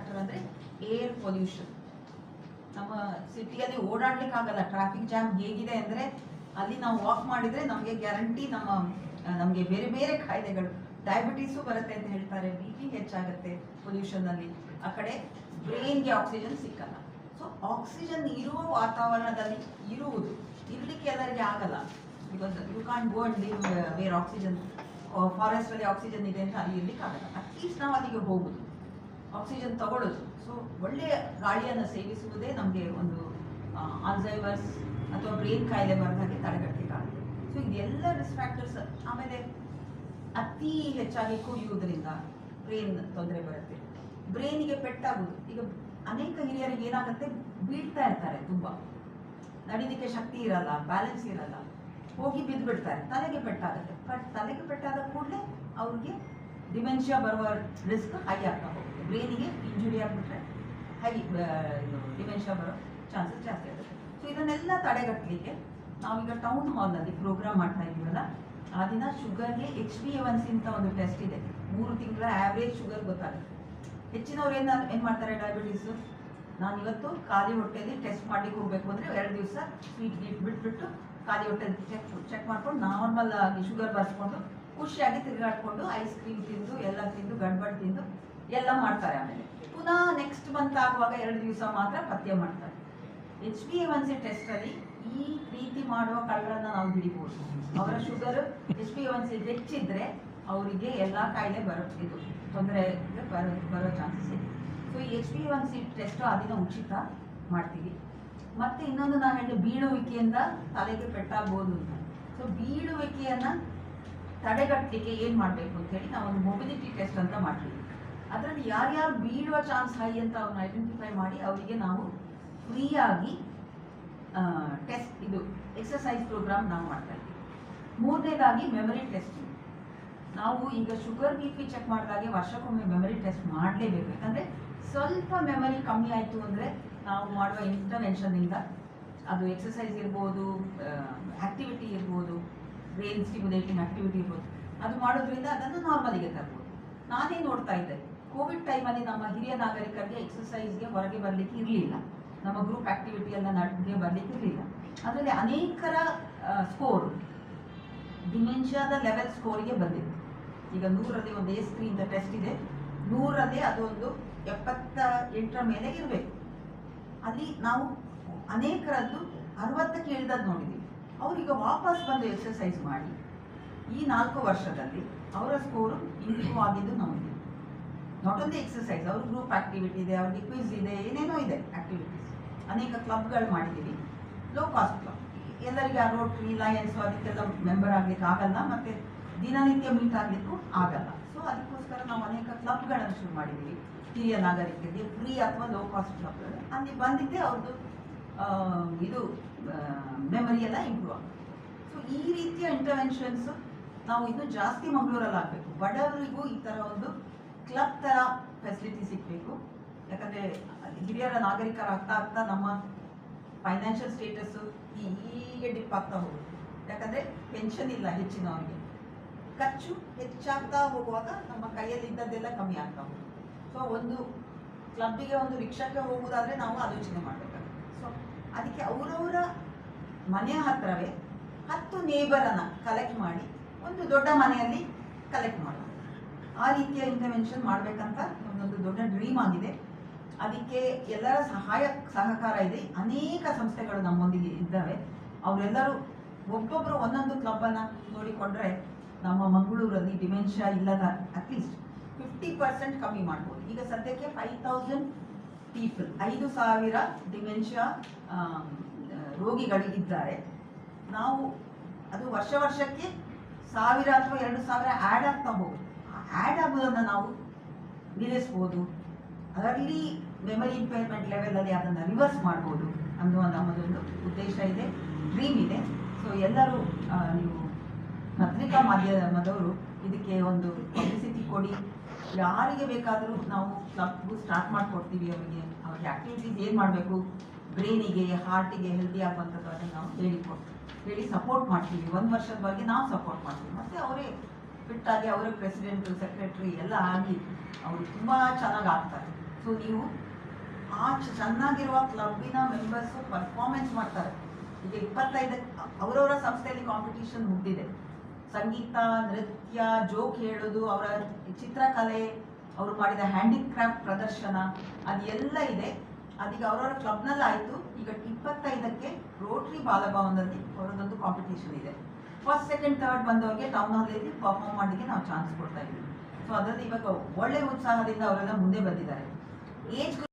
Factor ಅಂದ್ರೆ air pollution ನಮ್ಮ ಸಿಟಿಯಲ್ಲಿ ಓಡಾಡ್ಲಿಕ್ಕೆ ಆಗಲ್ಲ ಟ್ರಾಫಿಕ್ ಜಾಮ್ ಹೇಗಿದೆ ಅಂದ್ರೆ ಅಲ್ಲಿ ನಾವು ವಾಕ್ ಮಾಡಿದ್ರೆ ನಮಗೆ ಗ್ಯಾರಂಟಿ ನಮ್ಮ, ನಮಗೆ ಬೇರೆ ಬೇರೆ ಕಾಯಿಲೆಗಳು ಡಯಾಬಿಟೀಸು ಬರುತ್ತೆ ಅಂತ ಹೇಳ್ತಾರೆ ಬಿ ಪಿ ಹೆಚ್ಚಾಗುತ್ತೆ ಪೊಲ್ಯೂಷನ್ನಲ್ಲಿ ಆ ಕಡೆ ಬ್ರೈನ್ಗೆ ಆಕ್ಸಿಜನ್ ಸಿಕ್ಕಲ್ಲ. ಸೊ ಆಕ್ಸಿಜನ್ ಇರುವ ವಾತಾವರಣದಲ್ಲಿ ಇರುವುದು, ಇರಲಿಕ್ಕೆ ಎಲ್ಲರಿಗೆ ಆಗಲ್ಲ. Because you can go and live where oxygen forest ಅಲ್ಲಿ ಆಕ್ಸಿಜನ್ ಇದೆ ಅಂತ ಅಲ್ಲಿ ಇರ್ಲಿಕ್ಕೆ ಆಗಲ್ಲ ಅಟ್ಲೀಸ್ಟ್ ನಾವು ಅಲ್ಲಿಗೆ ಹೋಗುದು. ಆಕ್ಸಿಜನ್ ತಗೊಳ್ಳೋದು. ಸೊ ಒಳ್ಳೆಯ ಗಾಳಿಯನ್ನು ಸೇವಿಸುವುದೇ ನಮಗೆ ಒಂದು ಆಲ್ಝೈಮರ್ಸ್ ಅಥವಾ ಬ್ರೇನ್ ಕಾಯಿಲೆ ಬರದ ಹಾಗೆ ತಡೆಗಟ್ಟಲಿಕ್ಕಾಗುತ್ತೆ ಸೊ ಇದೆಲ್ಲ ರಿಸ್ಕ್ ಫ್ಯಾಕ್ಟರ್ಸ್ ಆಮೇಲೆ ಅತಿ ಹೆಚ್ಚಾಗಿ ಕುಡಿಯುವುದರಿಂದ ಬ್ರೇನ್ ತೊಂದರೆ ಬರುತ್ತೆ. ಬ್ರೈನಿಗೆ ಪೆಟ್ಟಾಗೋದು ಈಗ ಅನೇಕ ಹಿರಿಯರಿಗೆ ಏನಾಗುತ್ತೆ? ಬೀಳ್ತಾ ಇರ್ತಾರೆ ತುಂಬ. ನಡೀಲಿಕ್ಕೆ ಶಕ್ತಿ ಇರಲ್ಲ ಬ್ಯಾಲೆನ್ಸ್ ಇರಲ್ಲ. ಹೋಗಿ ಬಿದ್ದುಬಿಡ್ತಾರೆ ತಲೆಗೆ ಪೆಟ್ಟಾಗುತ್ತೆ. ಬಟ್ ತಲೆಗೆ ಪೆಟ್ಟಾದ ಕೂಡಲೇ ಅವ್ರಿಗೆ ಡಿಮೆನ್ಷಿಯಾ ಬರುವ ರಿಸ್ಕ್ ಹೈ ಆಗ್ತಾ ಹೋಗುತ್ತೆ ಬ್ರೈನಿಗೆ ಇಂಜುರಿ ಆಗಿಬಿಟ್ರೆ ಹೈ ಡಿಮೆನ್ಷಿಯಾ ಬರೋ ಚಾನ್ಸಸ್ ಜಾಸ್ತಿ ಆಗುತ್ತೆ. ಸೊ ಇದನ್ನೆಲ್ಲ ತಡೆಗಟ್ಟಲಿಕ್ಕೆ ನಾವೀಗ ಟೌನ್ ಹಾಲ್ನಲ್ಲಿ ಪ್ರೋಗ್ರಾಮ್ ಮಾಡ್ತಾ ಇದ್ದೀವಲ್ಲ, ಆ ದಿನ ಶುಗರ್ಗೆ H B A one C ಅಂತ ಒಂದು ಟೆಸ್ಟ್ ಇದೆ. ಮೂರು ತಿಂಗಳ ಆವ್ರೇಜ್ ಶುಗರ್ ಗೊತ್ತಾಗುತ್ತೆ. ಹೆಚ್ಚಿನವ್ರು ಏನು ಏನು ಮಾಡ್ತಾರೆ ಡಯಾಬಿಟೀಸು ನಾನು ಇವತ್ತು ಖಾಲಿ ಹೊಟ್ಟೆಯಲ್ಲಿ ಟೆಸ್ಟ್ ಮಾಡ್ಲಿಕ್ಕೆ ಹೋಗಬೇಕು ಅಂದರೆ ಎರಡು ದಿವಸ ಸ್ವೀಟ್ ಗೀಟ್ ಬಿಟ್ಬಿಟ್ಟು ಖಾಲಿ ಹೊಟ್ಟೆಯಲ್ಲಿ ಚೆಕ್ ಚೆಕ್ ಮಾಡ್ಕೊಂಡು ನಾರ್ಮಲ್ ಆಗಿ ಶುಗರ್ ಬರ್ಸ್ಕೊಂಡು ಖುಷಿಯಾಗಿ ತಿರುಗಾಡ್ಕೊಂಡು ಐಸ್ ಕ್ರೀಮ್ ತಿಂದು, ಎಲ್ಲ ತಿಂದು, ಗಡ್ಬಡ್ ತಿಂದು, ಎಲ್ಲ ಮಾಡ್ತಾರೆ ಆಮೇಲೆ. ಪುನಃ ನೆಕ್ಸ್ಟ್ ಮಂತ್ ಆಗುವಾಗ ಎರಡು ದಿವಸ ಮಾತ್ರ ಪಥ್ಯ ಮಾಡ್ತಾರೆ. H B A one C ಟೆಸ್ಟಲ್ಲಿ ಈ ರೀತಿ ಮಾಡುವ ಕಳ್ಳರನ್ನ ನಾವು ಹಿಡಿಬೋದು. ಅವರ sugar H B A one C ಹೆಚ್ಚಿದ್ರೆ ಅವರಿಗೆ ಎಲ್ಲ ಕಾಯಿಲೆ ಬರೋ ಇದು ತೊಂದರೆ ಬರೋ ಬರೋ ಚಾನ್ಸಸ್ ಇದೆ. ಸೊ ಈ H B one C test ಆ ದಿನ ಉಚಿತ ಮಾಡ್ತೀವಿ. ಮತ್ತೆ ಇನ್ನೊಂದು ನಾನು ಹೇಳಿದೆ ಬೀಳುವಿಕೆಯಿಂದ ತಲೆಗೆ ಪೆಟ್ಟಾಗ್ಬೋದು ಅಂತ. ಸೊ ಬೀಳುವಿಕೆಯನ್ನ ತಡೆಗಟ್ಟಲಿಕ್ಕೆ ಏನು ಮಾಡಬೇಕು ಅಂತ ಹೇಳಿ ನಾವು ಒಂದು ಮೊಬಿಲಿಟಿ ಟೆಸ್ಟ್ ಅಂತ ಮಾಡ್ತೀವಿ. ಅದರಲ್ಲಿ ಯಾರ್ಯಾರು ಬೀಳುವ ಚಾನ್ಸ್ ಹೈ ಅಂತ ಅವ್ರನ್ನ ಐಡೆಂಟಿಫೈ ಮಾಡಿ ಅವರಿಗೆ ನಾವು ಫ್ರೀಯಾಗಿ ಟೆಸ್ಟ್ ಇದು ಎಕ್ಸಸೈಸ್ ಪ್ರೋಗ್ರಾಮ್ ನಾವು ಮಾಡ್ತಾ ಇದ್ದೀವಿ. ಮೂರನೇದಾಗಿ ಮೆಮರಿ ಟೆಸ್ಟಿಂಗ್ ನಾವು ಈಗ ಶುಗರ್ ಬಿ ಪಿ ಚೆಕ್ ಮಾಡಿದಾಗೆ ವರ್ಷಕ್ಕೊಮ್ಮೆ ಮೆಮರಿ ಟೆಸ್ಟ್ ಮಾಡಲೇಬೇಕು. ಯಾಕಂದರೆ ಸ್ವಲ್ಪ ಮೆಮರಿ ಕಮ್ಮಿ ಆಯಿತು ಅಂದರೆ ನಾವು ಮಾಡುವ ಇಂಟರ್ವೆನ್ಷನ್ನಿಂದ ಅದು ಎಕ್ಸಸೈಸ್ ಇರ್ಬೋದು ಆ್ಯಕ್ಟಿವಿಟಿ ಇರ್ಬೋದು ಬ್ರೈನ್ ಸ್ಟಿಮ್ಯುಲೇಟಿಂಗ್ ಆಕ್ಟಿವಿಟಿ ಇರ್ಬೋದು. ಅದು ಮಾಡೋದ್ರಿಂದ ಅದನ್ನು ನಾರ್ಮಲಿಗೆ ತರ್ಬೋದು. ನಾನೇ ನೋಡ್ತಾ ಇದ್ದೆ. ಕೋವಿಡ್ ಟೈಮಲ್ಲಿ ನಮ್ಮ ಹಿರಿಯ ನಾಗರಿಕರಿಗೆ ಎಕ್ಸಸೈಸ್ಗೆ ಹೊರಗೆ ಬರಲಿಕ್ಕೆ ಇರಲಿಲ್ಲ. ನಮ್ಮ ಗ್ರೂಪ್ ಆಕ್ಟಿವಿಟಿ ಎಲ್ಲ ನಡೆಗೆ ಬರಲಿಕ್ಕೆ ಇರಲಿಲ್ಲ. ಅದರಲ್ಲಿ ಅನೇಕರ ಸ್ಕೋರ್ ಡಿಮೆನ್ಷಿಯಾದ ಲೆವೆಲ್ ಸ್ಕೋರಿಗೆ ಬಂದಿತ್ತು. ಈಗ ನೂರಲ್ಲಿ ಒಂದು ಎಸ್ ಸ್ಕ್ರೀನ್ ಟೆಸ್ಟ್ ಇದೆ. ನೂರಲ್ಲಿ ಅದೊಂದು ಎಪ್ಪತ್ತ ಎಂಟರ ಮೇಲೆ ಇರಬೇಕು. ಅಲ್ಲಿ ನಾವು ಅನೇಕರದ್ದು ಅರವತ್ತಕ್ಕೆ ಇಳಿದದ್ದು ನೋಡಿದ್ದೀವಿ ಅವರೀಗ ವಾಪಸ್ ಬಂದು ಎಕ್ಸಸೈಸ್ ಮಾಡಿ, ಈ ನಾಲ್ಕು ವರ್ಷದಲ್ಲಿ ಅವರ ಸ್ಕೋರು ಇಂಪ್ರೂವ್ ಆಗಿದ್ದು ನಮಗೆ. ನಾಟ್ ಓನ್ಲಿ ಎಕ್ಸಸೈಸ್ ಅವ್ರ ಗ್ರೂಪ್ ಆಕ್ಟಿವಿಟಿ ಇದೆ, ಅವ್ರಿಗೆ ಕ್ವಿಜ್ ಇದೆ, ಏನೇನೋ ಇದೆ ಆಕ್ಟಿವಿಟೀಸ್ ಅನೇಕ ಕ್ಲಬ್ಗಳು ಮಾಡಿದ್ದೀವಿ ಲೋ ಕಾಸ್ಟ್ ಕ್ಲಬ್ ಎಲ್ಲರಿಗೆ ಆ ರೋಟ್ರಿ ಲಯನ್ಸ್ ಅದಕ್ಕೆಲ್ಲ ಮೆಂಬರ್ ಆಗಲಿಕ್ಕೆ ಆಗಲ್ಲ, ಮತ್ತು ದಿನನಿತ್ಯ ಮೀಟ್ ಆಗಲಿಕ್ಕೂ ಆಗಲ್ಲ. ಸೊ ಅದಕ್ಕೋಸ್ಕರ ನಾವು ಅನೇಕ ಕ್ಲಬ್ಗಳನ್ನು ಶುರು ಮಾಡಿದ್ದೀವಿ ಹಿರಿಯ ನಾಗರಿಕರಿಗೆ ಫ್ರೀ ಅಥವಾ ಲೋ ಕಾಸ್ಟ್ ಕ್ಲಬ್ಗಳು ಅಲ್ಲಿ ಬಂದಿದ್ದೆ ಅವ್ರದ್ದು ಇದು ಮೆಮರಿ ಎಲ್ಲ ಇಂಪ್ರೂವ್ ಆಗುತ್ತೆ ಸೊ ಈ ರೀತಿಯ ಇಂಟರ್ವೆನ್ಷನ್ಸ್ ನಾವು ಇನ್ನು ಜಾಸ್ತಿ ಮಂಗಳೂರಲ್ಲಿ ಆಗಬೇಕು. ಬಡವರಿಗೂ ಈ ಥರ ಒಂದು ಕ್ಲಬ್ ಥರ ಫೆಸಿಲಿಟಿ ಸಿಗಬೇಕು. ಯಾಕಂದರೆ ಹಿರಿಯರ ನಾಗರಿಕರಾಗ್ತಾ ಆಗ್ತಾ ನಮ್ಮ ಫೈನಾನ್ಷಿಯಲ್ ಸ್ಟೇಟಸ್ಸು ಹೀಗೆ ಡಿಪ್ ಆಗ್ತಾ ಹೋಗುತ್ತೆ. ಯಾಕಂದರೆ ಪೆನ್ಷನ್ ಇಲ್ಲ ಹೆಚ್ಚಿನವರಿಗೆ. ಖರ್ಚು ಹೆಚ್ಚಾಗ್ತಾ ಹೋಗುವಾಗ ನಮ್ಮ ಕೈಯಲ್ಲಿ ಇದ್ದದ್ದೆಲ್ಲ ಕಮ್ಮಿ ಆಗ್ತಾ ಹೋಗುತ್ತೆ. ಸೊ ಒಂದು ಕ್ಲಬ್ಬಿಗೆ ಒಂದು ರಿಕ್ಷಾಕ್ಕೆ ಹೋಗುವುದಾದರೆ ನಾವು ಆಲೋಚನೆ ಮಾಡಬೇಕಾಗುತ್ತೆ ಸೊ ಅದಕ್ಕೆ ಅವರವರ ಮನೆ ಹತ್ರವೇ ಹತ್ತು ನೇಬರನ್ನು ಕಲೆಕ್ಟ್ ಮಾಡಿ ಒಂದು ದೊಡ್ಡ ಮನೆಯಲ್ಲಿ ಕಲೆಕ್ಟ್ ಮಾಡೋದು. ಆ ರೀತಿಯ ಇಂಟರ್ವೆನ್ಷನ್ ಮಾಡಬೇಕಂತ ಒಂದೊಂದು ದೊಡ್ಡ ಡ್ರೀಮ್ ಆಗಿದೆ. ಅದಕ್ಕೆ ಎಲ್ಲರ ಸಹಾಯ, ಸಹಕಾರ ಇದೆ. ಅನೇಕ ಸಂಸ್ಥೆಗಳು ನಮ್ಮೊಂದಿಗೆ ಇದ್ದಾವೆ. ಅವರೆಲ್ಲರೂ ಒಬ್ಬೊಬ್ಬರು ಒಂದೊಂದು ಕ್ಲಬ್ಬನ್ನು ನೋಡಿಕೊಂಡ್ರೆ ನಮ್ಮ ಮಂಗಳೂರಲ್ಲಿ ಡಿಮೆನ್ಷಿಯಾ ಇಲ್ಲದ ಅಟ್ಲೀಸ್ಟ್ ಫಿಫ್ಟಿ ಪರ್ಸೆಂಟ್ ಕಮ್ಮಿ ಮಾಡ್ಬೋದು. ಈಗ ಸದ್ಯಕ್ಕೆ ಫೈವ್ ತೌಸಂಡ್ ಪೀಪಲ್ ಐದು ಸಾವಿರ ಡಿಮೆನ್ಷಿಯಾ ರೋಗಿಗಳು ಇದ್ದಾರೆ. ನಾವು ಅದು ವರ್ಷ ವರ್ಷಕ್ಕೆ ಸಾವಿರ ಅಥವಾ ಎರಡು ಸಾವಿರ ಆ್ಯಡ್ ಆಗ್ತಾ ಹೋಗುತ್ತೆ. ಆ್ಯಡ್ ಆಗೋದನ್ನು ನಾವು ನಿಲ್ಲಿಸ್ಬೋದು. ಅದರಲ್ಲಿ ಮೆಮರಿ ಇಂಪೇರ್ಮೆಂಟ್ ಲೆವೆಲಲ್ಲಿ ಅದನ್ನು ರಿವರ್ಸ್ ಮಾಡ್ಬೋದು ಅನ್ನುವ ನಮ್ಮದೊಂದು ಉದ್ದೇಶ ಇದೆ ಡ್ರೀಮ್ ಇದೆ. ಸೊ ಎಲ್ಲರೂ ನೀವು ಪತ್ರಿಕಾ ಮಾಧ್ಯಮದವರು ಇದಕ್ಕೆ ಒಂದು ಪಬ್ಲಿಸಿಟಿ ಕೊಡಿ. ಯಾರಿಗೆ ಬೇಕಾದರೂ ನಾವು ಕ್ಲಬ್ಗೂ ಸ್ಟಾರ್ಟ್ ಮಾಡಿಕೊಡ್ತೀವಿ ಅವರಿಗೆ. ಅವ್ರಿಗೆ ಆ್ಯಕ್ಟಿವಿಟೀಸ್ ಏನು ಮಾಡಬೇಕು? ಬ್ರೈನಿಗೆ ಹಾರ್ಟಿಗೆ ಹೆಲ್ದಿ ಆಗುವಂಥದ್ದು ನಾವು ಹೇಳಿಕೊಡ್ತೀವಿ. ಹೇಳಿ ಸಪೋರ್ಟ್ ಮಾಡ್ತೀವಿ. ಒಂದು ವರ್ಷದವರೆಗೆ ನಾವು ಸಪೋರ್ಟ್ ಮಾಡ್ತೀವಿ. ಮತ್ತು ಅವರೇ ಫಿಟ್ಟಾಗಿ ಅವರೇ ಪ್ರೆಸಿಡೆಂಟು ಸೆಕ್ರೆಟ್ರಿ ಎಲ್ಲ ಆಗಿ ಅವರು ತುಂಬ ಚೆನ್ನಾಗಿ ಆಗ್ತಾರೆ. ಸೊ ನೀವು ಆ ಚೆನ್ನಾಗಿರುವ ಕ್ಲಬ್ಬಿನ ಮೆಂಬರ್ಸ್ ಪರ್ಫಾರ್ಮೆನ್ಸ್ ಮಾಡ್ತಾರೆ. ಈಗ ಇಪ್ಪತ್ತೈದಕ್ಕೆ, ಅವರವರ ಸಂಸ್ಥೆಯಲ್ಲಿ ಕಾಂಪಿಟಿಷನ್ ಮುಗ್ದಿದೆ. ಸಂಗೀತ, ನೃತ್ಯ ಜೋಕ್ ಹೇಳೋದು ಅವರ ಚಿತ್ರಕಲೆ, ಅವರು ಮಾಡಿದ ಹ್ಯಾಂಡಿಕ್ರಾಫ್ಟ್ ಪ್ರದರ್ಶನ, ಅದೆಲ್ಲ ಇದೆ. ಅದೀಗ ಅವರವರ ಕ್ಲಬ್ನಲ್ಲಿ ಆಯಿತು. ಈಗ ಇಪ್ಪತ್ತೈದಕ್ಕೆ ರೋಟ್ರಿ ಬಾಲಭವನದಲ್ಲಿ ಅವರದೊಂದು ಕಾಂಪಿಟೇಷನ್ ಇದೆ. ಫಸ್ಟ್ ಸೆಕೆಂಡ್ ಥರ್ಡ್ ಬಂದವರಿಗೆ ಟೌನ್ ಹಾಲಲ್ಲಿ ಪರ್ಫಾರ್ಮ್ ಮಾಡಲಿಕ್ಕೆ ನಾವು ಚಾನ್ಸ್ ಕೊಡ್ತಾ ಇದ್ದೀವಿ. ಸೊ ಅದರಲ್ಲಿ ಇವಾಗ ಒಳ್ಳೆ ಉತ್ಸಾಹದಿಂದ ಅವರೆಲ್ಲ ಮುಂದೆ ಬಂದಿದ್ದಾರೆ. ಏಜ್